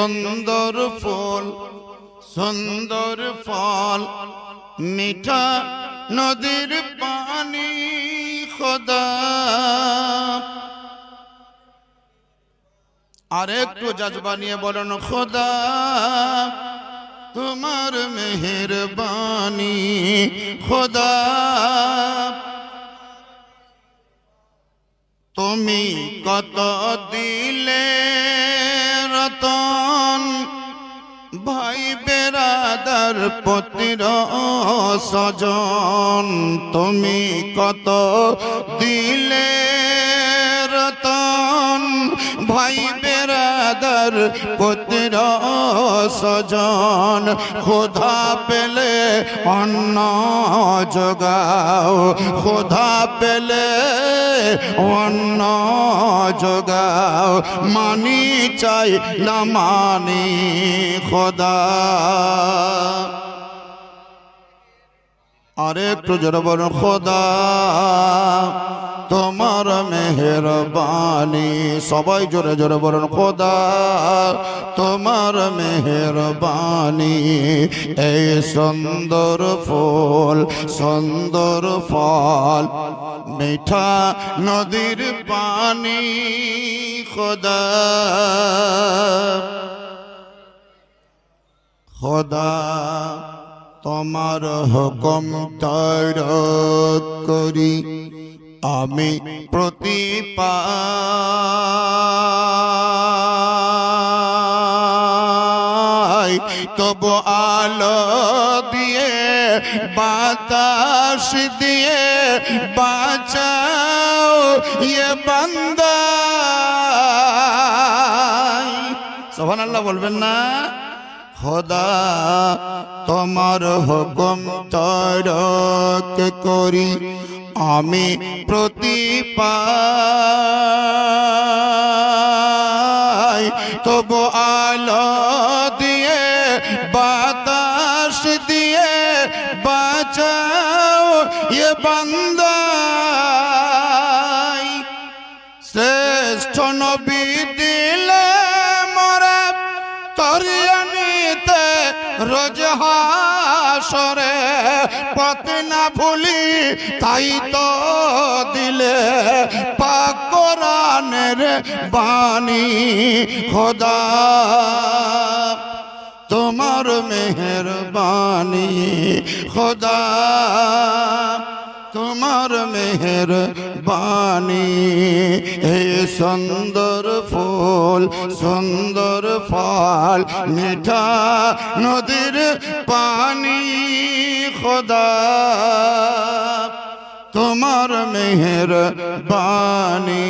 সুন্দর ফুল, সুন্দর ফল, মিঠা নদীর পানি, খোদা। আর একটু জজবা নিয়ে বলেন, খোদা, তোমার মেহেরবানি, খোদা। তুমি কত দিলে রতন? ভাই বেরাদার পতির সজন তুমি কত দিলে রতন? ভাই বেরাদার পতির সজন খোদা পেলে অন্ন যোগাও খোদা পেলে অন্ন যোগাও মানি চাই না মানি খোদা। আরে একটু জোরে খোদা, তোমার মেহরবানি, সবাই জোরে জোরে বলুন, খোদা, তোমার মেহরবানি, এই সুন্দর ফুল, সুন্দর ফল, মিঠা নদীর পানি, খোদা। খোদা। তোমার হুকুম তৈর করি, আমি প্রতিপাই। তব আলো দিয়ে, বাতাস দিয়ে বাঁচাও ইয়ে বান্দা সোহান আল্লাহ বলবেন না? খোদা, তোমার হুকুম তরক করি, আমি প্রতিপাই তবু আলো দিয়ে, বাতাস দিয়ে বাঁচাও এ বান্দাই। শ্রেষ্ঠ নবী দিলে মরে তরিয়ানিতে রোজ হাসরে পথ না ভুলি তাই তো দিলে পাক কোরআনের বাণী, খোদা। তোমার মেহরবানি খোদা। তোমার মেহের বাণী হে সুন্দর ফুল, সুন্দর ফল, মিঠা নদীর পানি, খোদা। তোমার মেহের বাণী